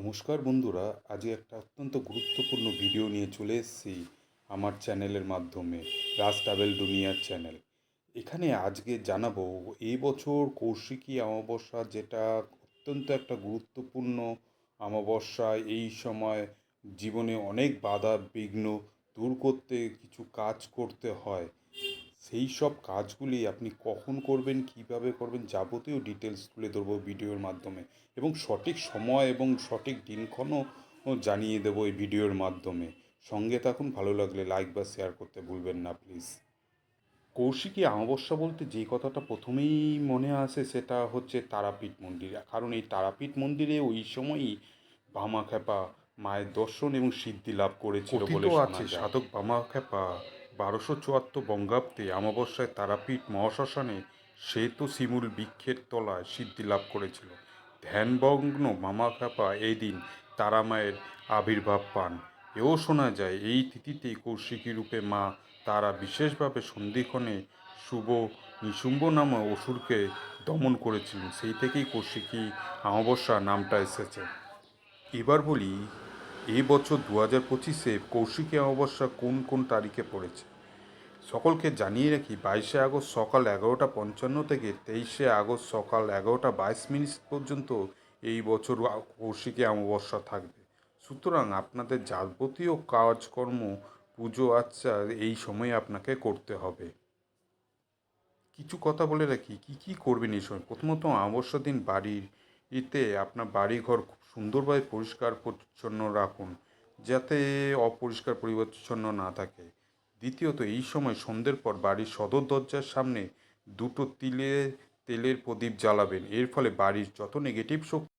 নমস্কার বন্ধুরা, আজকে একটা অত্যন্ত গুরুত্বপূর্ণ ভিডিও নিয়ে চলে এসেছি আমার চ্যানেলের মাধ্যমে, রাজ ট্রাভেল দুনিয়ার চ্যানেল এখানে আজকে জানাব, এই বছর কৌশিকী অমাবস্যা যেটা অত্যন্ত একটা গুরুত্বপূর্ণ অমাবস্যা, এই সময় জীবনে অনেক বাধা বিঘ্ন দূর করতে কিছু কাজ করতে হয়। সেই সব কাজগুলি আপনি কখন করবেন কীভাবে করবেন যাবতীয় ডিটেলস তুলে ধরবো ভিডিওর মাধ্যমে এবং সঠিক সময় এবং সঠিক দিনক্ষণও জানিয়ে দেবো এই ভিডিওর মাধ্যমে। সঙ্গে থাকুন ভালো লাগলে লাইক বা শেয়ার করতে ভুলবেন না প্লিজ কৌশিকী অমাবস্যা বলতে যে কথাটা প্রথমেই মনে আসে সেটা হচ্ছে তারাপীঠ মন্দির। কারণ এই তারাপীঠ মন্দিরে ওই সময়ই বামাখ্যাপা মায়ের দর্শন এবং সিদ্ধি লাভ করেছিল বলে আছে সাধক বামাখ্যাপা বারোশো চুয়াত্তর বঙ্গাব্দে অমাবস্যায় তারাপীঠ মহাশ্মশানে শ্বেত শিমুল বৃক্ষের তলায় সিদ্ধি লাভ করেছিল। ধ্যানভগ্ন মামাখ্যাপা এই দিন তারামায়ের আবির্ভাব পান। এও শোনা যায়, এই তিথিতে কৌশিকী রূপে মা তারা বিশেষভাবে সন্ধিক্ষণে শুভ নিশুম্ভ নামে অসুরকে দমন করেছিলেন। সেই থেকেই কৌশিকী অমাবস্যা নামটা এসেছে। এবার বলি এই বছর দু হাজার পঁচিশে কৌশিকী অমাবস্যা কোন কোন তারিখে পড়েছে? সকলকে জানিয়ে রাখি, বাইশে আগস্ট সকাল এগারোটা পঞ্চান্ন থেকে তেইশে আগস্ট সকাল এগারোটা বাইশ মিনিট পর্যন্ত এই বছর কৌশিকী অমাবস্যা থাকবে। সুতরাং আপনাদের যাবতীয় কাজকর্ম, পুজো আচ্চা এই সময়ে আপনাকে করতে হবে। কিছু কথা বলে রাখি, কী কী করবেন এই সময়? প্রথমত অমাবস্যা দিন বাড়ির এতে আপনার বাড়িঘর খুব সুন্দরভাবে পরিষ্কার পরিচ্ছন্ন রাখুন, যাতে অপরিষ্কার পরিচ্ছন্ন না থাকে। দ্বিতীয়ত, এই সময় সন্ধ্যের পর বাড়ির সদর দরজার সামনে দুটো তিলে তেলের প্রদীপ জ্বালাবেন। এর ফলে বাড়ির যত নেগেটিভ শক্তি